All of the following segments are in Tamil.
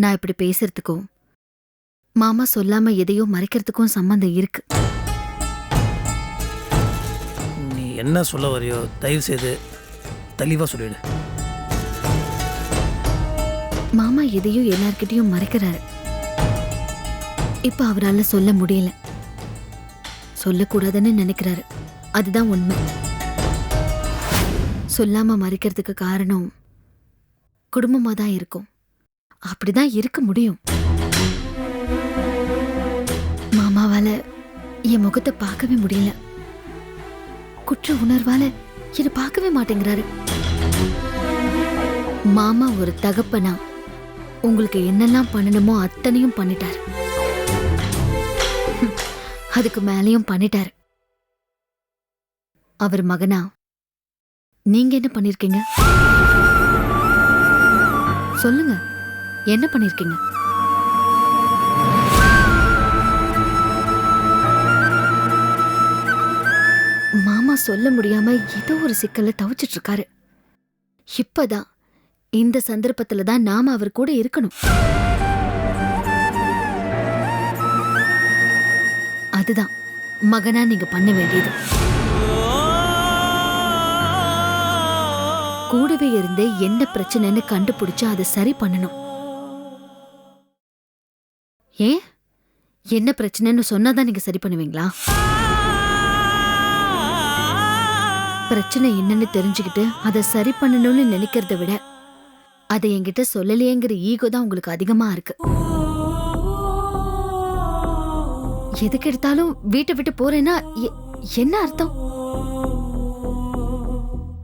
நான் இப்படி பேசுறதுக்கும் மாமா சொல்லாம எதையோ மறைக்கிறதுக்கும் சம்மந்தம் இருக்கு. நீ என்ன சொல்ல வரையோ தயவு செய்து தெளிவாக சொல்லிடு. மாமா எதையோ எல்லார்கிட்டயும் மறைக்கிறாரு. இப்ப அவரால சொல்ல முடியல. சொல்லக்கூடாதுன்னு நினைக்கிறாரு. அதுதான் உண்மை. சொல்லாம மறைக்கிறதுக்கு காரணம் குடும்பமா தான் இருக்கும். அப்படிதான் இருக்க முடியும். மாமாவால என் முகத்தை பார்க்கவே முடியல. குற்ற உணர்வால என்னை பார்க்கவே மாட்டேங்கிறாரு. மாமா ஒரு தகப்பனா உங்களுக்கு என்னெல்லாம் பண்ணணுமோ அத்தனையும் பண்ணிட்டாரு. அதுக்கு மேலேயும் பண்ணிட்டாரு. அவர் மகனா நீங்க என்ன பண்ணிருக்கீங்க? சொல்லுங்க. என்ன பண்ணிருக்கீங்க? மாமா சொல்ல முடியாம ஏதோ ஒரு சிக்கல்ல தவிச்சிட்டு இருக்காரு இப்பதான் இந்த சந்தர்ப்பத்துல தான் நாம அவர் கூட இருக்கணும். அதுதான் மகனா நீங்க பண்ண வேண்டியது. கூடவே இருந்து என்ன பிரச்சனைன்னு கண்டுபிடிச்சு அதை சரி பண்ணணும். ஏன் என்ன பிரச்சனைன்னு சொன்னாதான் நீங்க சரி பண்ணுவீங்களா? பிரச்சனை என்னன்னு தெரிஞ்சுக்கிட்டு அதை சரி பண்ணணும்னு நினைக்கிறத விட அதை என்கிட்ட சொல்லலையேங்கிற ஈகோ தான் உங்களுக்கு அதிகமா இருக்கு. எதுக்கு எடுத்தாலும் வீட்டை விட்டு போறேன்னா எ- என்ன அர்த்தம்?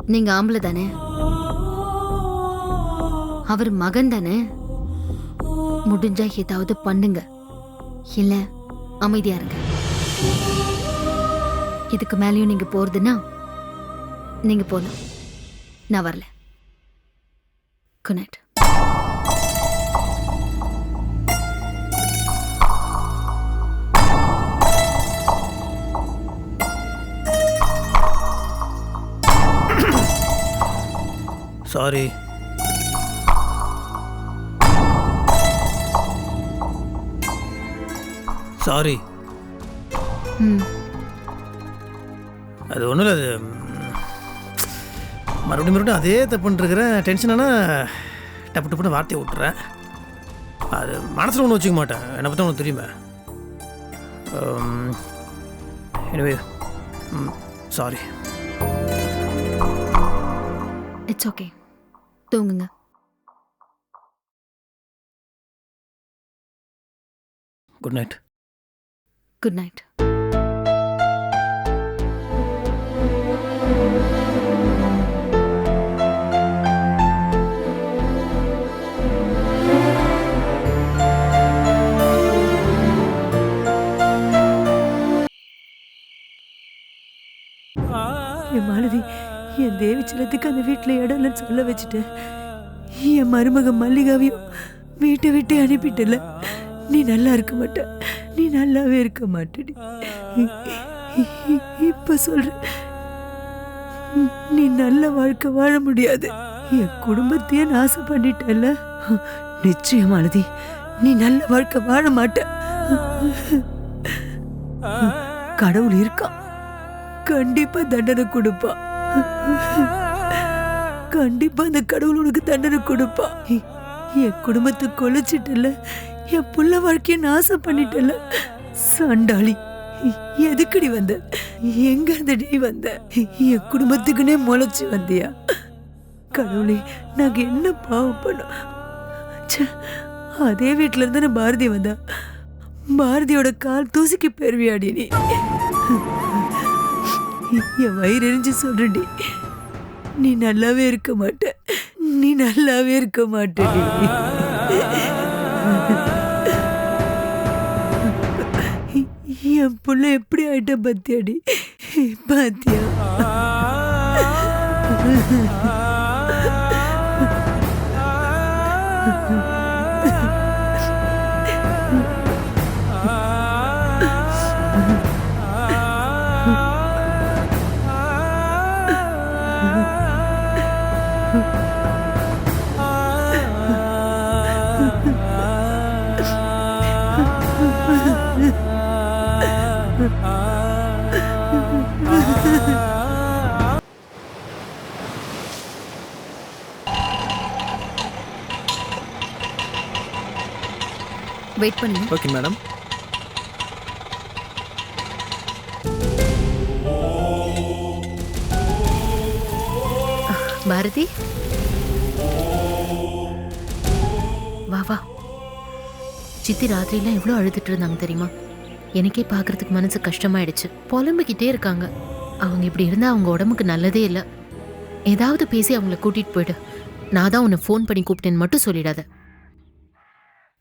நீங்க ஆம்பளை தானே? அவர் மகன் தானே? முடிஞ்சா ஏதாவது பண்ணுங்க. இல்ல அமைதியா இருங்க. இதுக்கு மேலயும் நீங்க போறதுன்னா நீங்க போலாம். நான் வரல. குட் நைட் சாரி சாரி ம் அது ஒன்றும் இல்லை அது மறுபடியும் மறுபடியும் அதே தப்புன்ட்டுருக்கிறேன் டென்ஷனானா டப்பு டப்புன்னு வார்த்தையை விட்டுறேன். அது மனசில் ஒன்று வச்சுக்க மாட்டேன். என்னை பற்றி உனக்கு தெரியுமே? எனவே சாரி இட்ஸ் ஓகே தூங்குங்க. குட் நைட் குட் நைட் என் மாலதி என் தேவி சிலத்துக்கு அந்த வீட்டில் இடம் இல்லைன்னு சொல்ல வச்சுட்டேன் என் மருமக மல்லிகாவையும் வீட்டை விட்டு அனுப்பிட்டல நீ நல்லா இருக்க மாட்ட. நீ நல்லாவே இருக்க மாட்டடி. இப்ப சொல்ற நீ நல்ல வாழ்க்கை வாழ முடியாது. என் குடும்பத்தையே நாசம் பண்ணிட்டல நிச்சயம் அழுதி நீ நல்ல வாழ்க்கை வாழ மாட்ட. கடவுள் இருக்கான் கண்டிப்பா தண்டனை கொடுப்பா. கண்டிப்பா அந்த கடவுள் உனக்கு தண்டனை கொடுப்பா. என் குடும்பத்தை கொலைச்சிட்டல என் புள்ள வாழ்க்கைய நாசம் பண்ணிட்டல சண்டாளி எதுக்குடி வந்த? எங்க இருந்தடி வந்த? என் குடும்பத்துக்குனே முளைச்சு வந்தியா? கடவுளே நாங்க என்ன பாவம் பண்ணோம்? அதே வீட்டுல இருந்து பாரதி வந்தா. பாரதியோட கால் தூசிக்கு பெருவியாடி நீ? என் வயிறு எரிஞ்சு சொல்றடி நீ நல்லாவே இருக்க மாட்ட. நீ நல்லாவே இருக்க மாட்டேடி. என் புள்ள எப்படி ஆயிட்ட பத்தியாடி? பாத்தியா? வெயிட் பண்ணுங்க. Okay madam. பாரதி. வா வா. சித்தி ராத்திரிலாம் எவ்வளோ அழுதுட்டு இருந்தாங்க தெரியுமா? எனக்கே பார்க்கறதுக்கு மனசு கஷ்டமாயிடுச்சு. புலம்பிக்கிட்டே இருக்காங்க. அவங்க இப்படி இருந்தால் அவங்க உடம்புக்கு நல்லதே இல்லை. ஏதாவது பேசி அவங்கள கூட்டிட்டு போயிடு. நான் தான் உன்னை ஃபோன் பண்ணி கூப்பிட்டேன்னு மட்டும் சொல்லிடாத.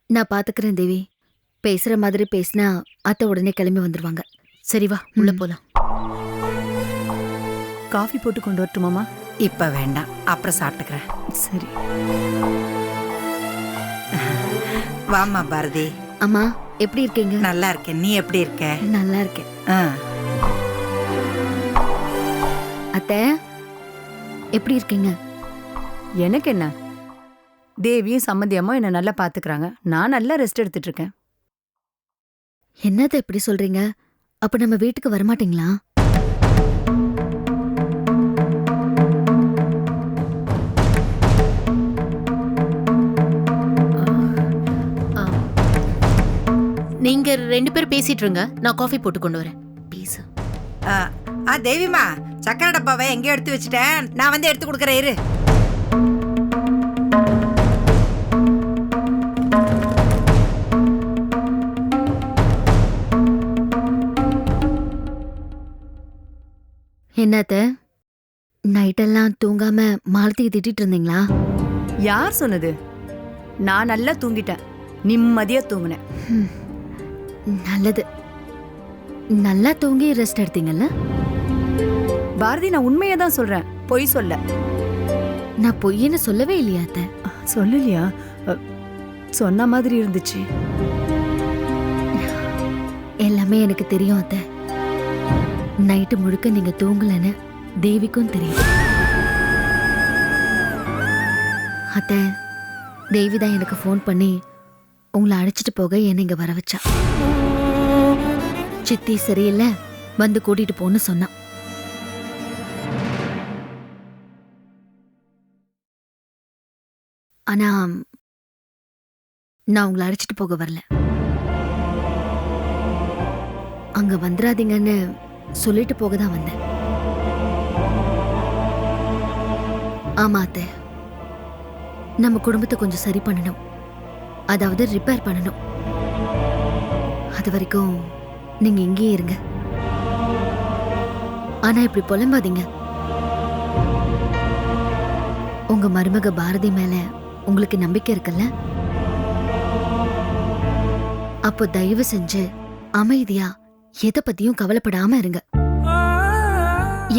நான் பாத்துக்கிறேன் தேவி. பேசுற மாதிரி பேசினா அத்தை உடனே கிளம்பி வந்துருவாங்க. சரி வா உள்ள. போலாம். காஃபி போட்டு கொண்டு வரட்டுமாமா இப்ப வேண்டாம் அப்புறம் சாப்பிட்டுக்கிறேன். சரி. வாமா பாரதி. அம்மா எப்படி இருக்கீங்க? நல்லா இருக்கேன். நீ எப்படி இருக்க? நல்லா இருக்கேன். ஆ, அத்தை எப்படி இருக்கீங்க? எனக்கு என்ன? தேவியும் சம்மந்தியம்மா என்ன நல்லா பாத்துக்கறாங்க. நான் நல்லா ரெஸ்ட் எடுத்துட்டு இருக்கேன் என்னத்த இப்படி சொல்றீங்க? அப்ப நம்ம வீட்டுக்கு வரமாட்டீங்களா? ஆ. நீங்க ரெண்டு பேரும் பேசிட்டு இருங்க. நான் காஃபி போட்டு கொண்டு வரேன். ப்ளீஸ் ஆ, ஆ தேவிமா சக்கரை டப்பாவை எங்கேயோ எடுத்து வச்சுட்டேன். நான் வந்து எடுத்து கொடுக்குறேன் இரு. என்னத்த? நைட்டெல்லாம் தூங்காம மாலத்திக்கு திட்டிட்டு இருந்தீங்களா? யார் சொன்னது? நான் நல்லா தூங்கிட்டேன். நிம்மதியா தூங்கினேன். நல்லது. நல்லா தூங்கி ரெஸ்ட் எடுத்தீங்கல்ல? பாரதி நான் உண்மையை தான் சொல்றேன். பொய் சொல்ல. நான் பொய்ன்னு சொல்லவே இல்லையா அத்தை? சொல்லலையா? சொன்ன மாதிரி இருந்துச்சு. எல்லாமே எனக்கு தெரியும் அத்தை. நைட்டு முழுக்க நீங்க தூங்கலன்னு தேவிக்கும் தெரியும். அத்தை தேவி தான் எனக்கு ஃபோன் பண்ணி உங்களை அழைச்சிட்டு போக என்னை இங்கே வர வச்சா. சித்தி சரியில்லை வந்து கூட்டிட்டு போன்னு சொன்னான். ஆனா நான் உங்களை அழைச்சிட்டு போக வரல. அங்க வந்துடாதீங்கன்னு சொல்லிட்டு போக தான் வந்தேன். ஆமா அத்தை. நம்ம குடும்பத்தை கொஞ்சம் சரி பண்ணணும். அதாவது ரிப்பேர் பண்ணணும். அது வரைக்கும் நீங்க இங்கேயே இருங்க. ஆனா இப்படி புலம்பாதீங்க. உங்க மருமக பாரதி மேல உங்களுக்கு நம்பிக்கை இருக்குல்ல? அப்போ தயவு செஞ்சு அமைதியா எதை பத்தியும் கவலைப்படாம இருங்க.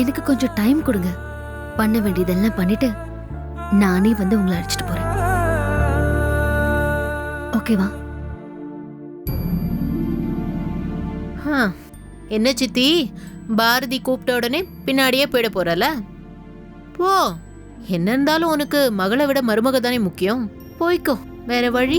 எனக்கு கொஞ்சம் டைம் கொடுங்க. பண்ண வேண்டியதெல்லாம் பண்ணிட்டு நானே வந்து உங்களை அழைச்சிட்டு போறேன். ஓகேவா என்ன சித்தி? பாரதி கூப்பிட்ட உடனே பின்னாடியே போயிட போறல போ என்ன இருந்தாலும் உனக்கு மகளை விட மருமக தானே முக்கியம். போய்க்கோ வேற வழி?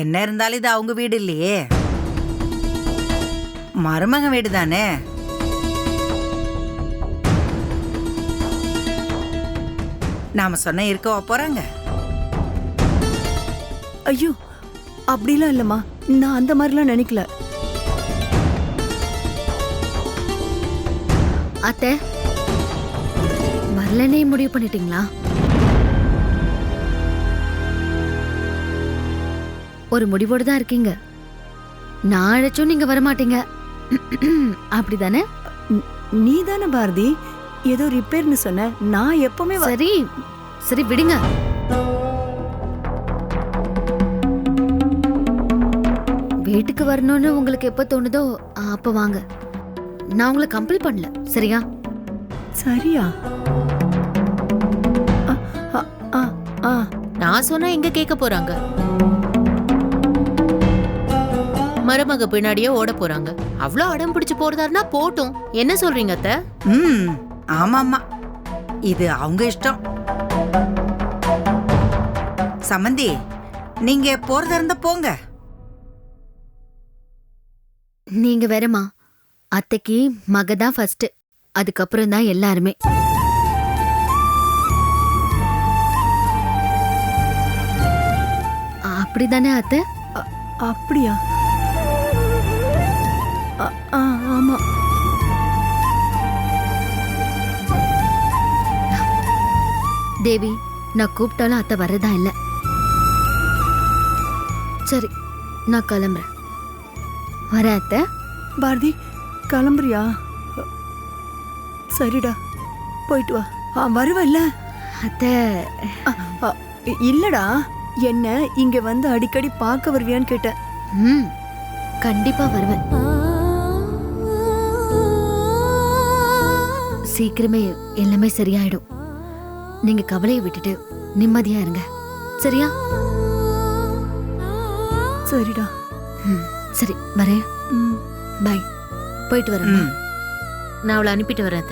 என்ன இருந்தாலும் இது அவங்க வீடு இல்லையே. மருமக வீடு தானே நாம சொன்ன இருக்கவா போறாங்க? ஐயோ அப்படிலாம் இல்லம்மா. நான் அந்த மாதிரிலாம் நினைக்கல. அத்தை வரலனே முடிவு பண்ணிட்டீங்களா? ஒரு முடிவோடு தான் இருக்கீங்க. நான் அழைச்சும் நீங்க வரமாட்டீங்க. அப்படிதானே? நீ தானே பாரதி. ஏதோ ரிப்பேர்னு சொன்ன. நான் எப்பவுமே சரி. சரி விடுங்க. வீட்டுக்கு வரணும்னு உங்களுக்கு எப்ப தோணுதோ அப்ப வாங்க. நான் உங்களை கம்பல் பண்ணல. சரியா? சரியா? ஆ, ஆ, ஆ, ஆ. நான் சொன்னா எங்க கேட்க போறாங்க? மருமக பின்னாடியே ஓட போறாங்க. அவ்வளோ அடம் பிடிச்சு போறதாருன்னா போட்டும். என்ன சொல்றீங்க அத்தை? ம் ஆமாம்மா. இது அவங்க இஷ்டம். சமந்தி நீங்க போறதா இருந்தா போங்க. நீங்க வேறமா அத்தைக்கு மக தான் ஃபர்ஸ்ட் அதுக்கப்புறம் தான் எல்லாருமே. அப்படிதானே அத்தை? அப்படியா? ஆமா. தேவி நான் கூப்பிட்டாலும் அத்தை வர்றதா இல்ல. சரி நான் கிளம்புறேன். வரேன் அத்தை. பாரதி கிளம்புறியா? சரிடா போயிட்டு வா. ஆ வருவல்ல அத்தை. இல்லடா. என்ன இங்க வந்து அடிக்கடி பார்க்க வருவியான்னு கேட்டேன். ம் கண்டிப்பா வருவேன். சீக்கிரமே எல்லாமே சரியாயிடும். நீங்க கவலையை விட்டுட்டு நிம்மதியா இருங்க. சரியா? சரிடா. ம் சரி வரேன். பை. போயிட்டு வரேன் நான் அவளை அனுப்பிட்டு வரேன்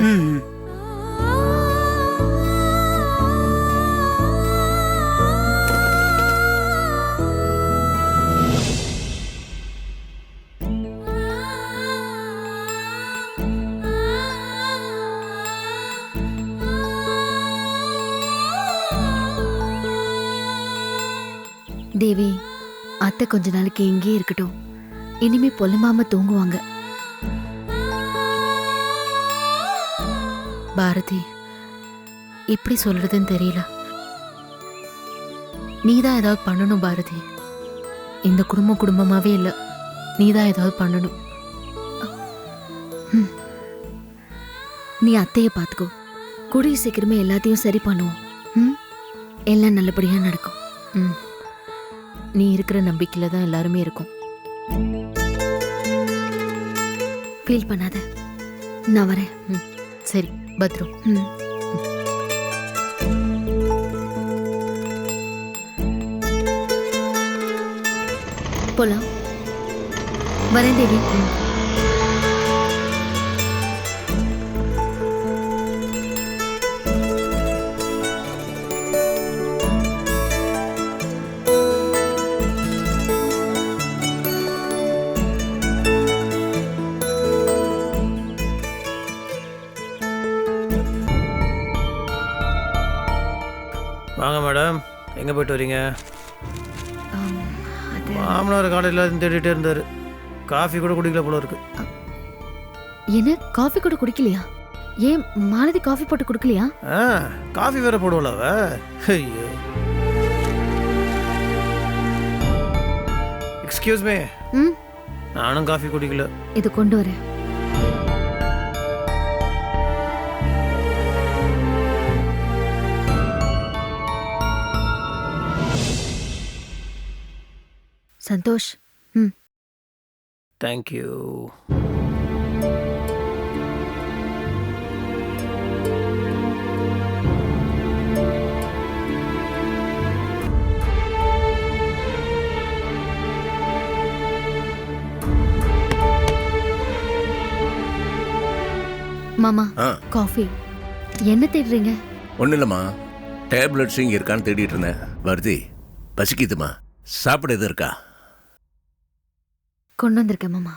அத்தை கொஞ்ச நாளைக்கு இங்கேயே இருக்கட்டும். இனிமே பொல்லமாம தூங்குவாங்க. பாரதி எப்படி சொல்றதுன்னு தெரியல. நீதான் ஏதாவது பண்ணணும் பாரதி. இந்த குடும்பம் குடும்பமாவே இல்ல. நீதான் ஏதாவது பண்ணணும். நீ அத்தைய பார்த்துக்கோ கூடிய சீக்கிரமே எல்லாத்தையும் சரி பண்ணுவோம். எல்லாம் நல்லபடியா நடக்கும். ம். நீ இருக்கிற நம்பிக்கையில தான் எல்லாருமே இருக்கும். ஃபீல் பண்ணாத. நான் வரேன். ம் சரி பத்ரம் ம். போலாம். வரேன் தேவி. ம். எங்கே போயிட்டு வரீங்க? மாமனார் காலையில் தேடிட்டே இருந்தார். காஃபி கூட குடிக்கல போல இருக்கு. என்ன? காஃபி கூட குடிக்கலையா? ஏன் மாலதி காஃபி போட்டு குடுக்கலையா? ஆ காஃபி வேற போடுவல அவ? ஐயோ. எக்ஸ்கியூஸ் மீ ம்? நானும் காஃபி குடிக்கல. இது கொண்டு வரேன். சந்தோஷ். ம். தேங்க்யூ மாமா ஆ. காஃபி. என்ன தேடுறீங்க? ஒன்றும் இல்லைம்மா. டேப்லெட்ஸ் இங்கே இருக்கான்னு தேடிட்டு இருந்தேன். வருதி பசிக்குதுமா? சாப்பிட எது இருக்கா? கொண்டு வந்திருக்கேன் மாமா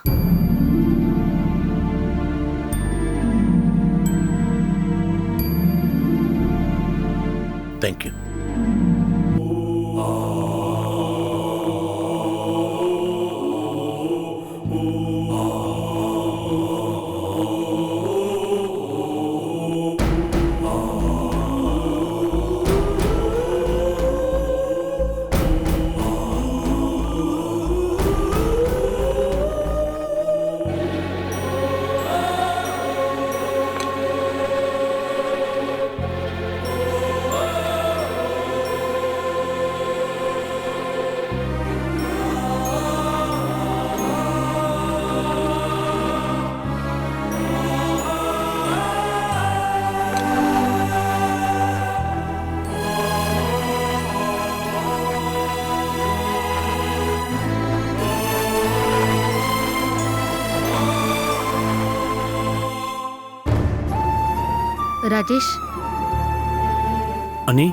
தேங்க்யூ ராஜேஷ். அண்ணி?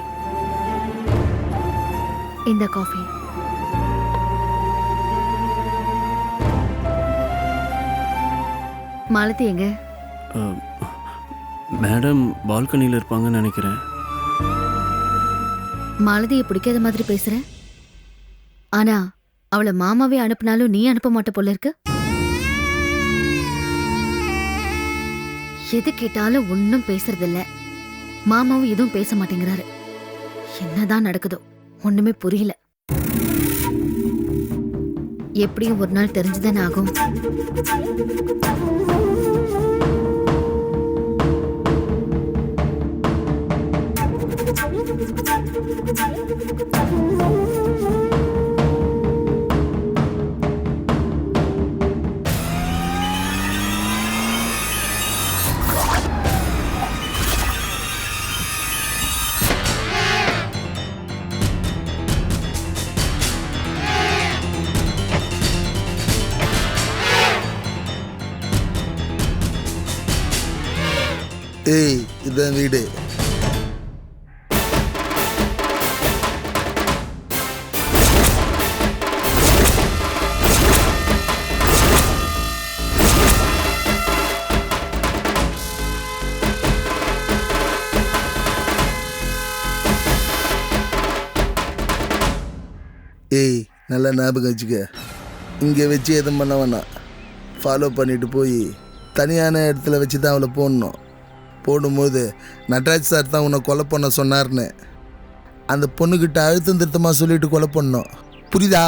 இந்த காஃபி. மாலதி எங்க? மேடம் பால்கனியில் இருப்பாங்கன்னு நினைக்கிறேன். மாலதியை பிடிக்காத மாதிரி பேசுற? ஆனா அவளை மாமாவே அனுப்புனாலும் நீ அனுப்ப மாட்ட போல இருக்கு. எது கேட்டாலும் ஒன்றும் பேசுறதில்ல. மாமாவும் எதுவும் பேச மாட்டேங்கிறாரு. என்னதான் நடக்குதோ ஒண்ணுமே புரியல. எப்படியும் ஒரு நாள் தெரிஞ்சுதானே ஆகும். ஏய் இதுதான் வீடு. ஏய் நல்லா ஞாபகம் வச்சுக்க. இங்கே வச்சு எதுவும் பண்ண வேணாம். ஃபாலோ பண்ணிட்டு போய் தனியான இடத்துல வச்சு தான் அவளை போடணும். போடும்போது நட்ராஜ் சார் தான் உன்னை கொலை பண்ண சொன்னார்னு. அந்த பொண்ணுக்கிட்ட அழுத்தம் திருத்தமாக சொல்லிட்டு கொலை பண்ணோம். புரியுதா?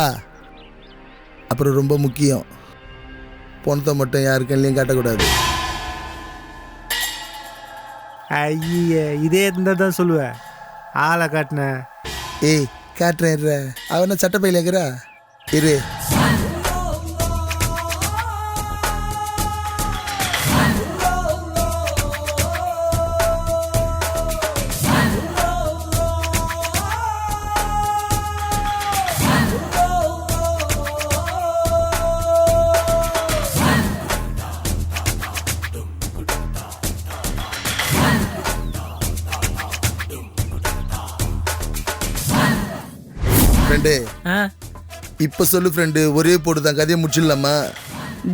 அப்புறம் ரொம்ப முக்கியம். பணத்தை மட்டும் யாரு கண்ணிலையும் காட்டக்கூடாது. ஐய இதே இருந்தா தான் சொல்லுவேன் ஆளை காட்டினேன் ஏய் காட்டுறேன். அவன சட்டப்பையில் இருக்கிறா? இரு. இப்போ சொல்லு ஃப்ரெண்டு ஒரே போட்டு தான் கதையை முடிச்சிடலாமா?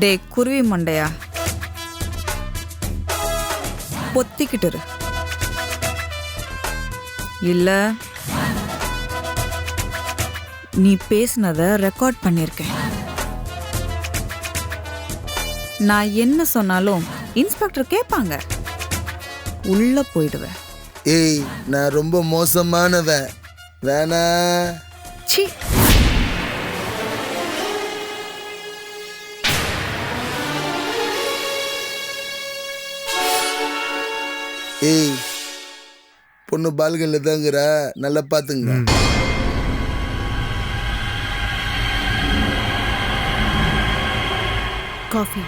டே குருவி மண்டையா? பொத்திக்கிட்டு இரு. இல்ல நீ பேசுனத ரெக்கார்ட் பண்ணியிருக்கேன் நான் என்ன சொன்னாலும் இன்ஸ்பெக்டர் கேட்பாங்க. உள்ள போயிடுவேன். ஏய் நான் ரொம்ப மோசமானவன். வேணா. சி ஏய் பொண்ணு பால்கனில் தாங்கிறா. நல்லா பார்த்துங்க காஃபி.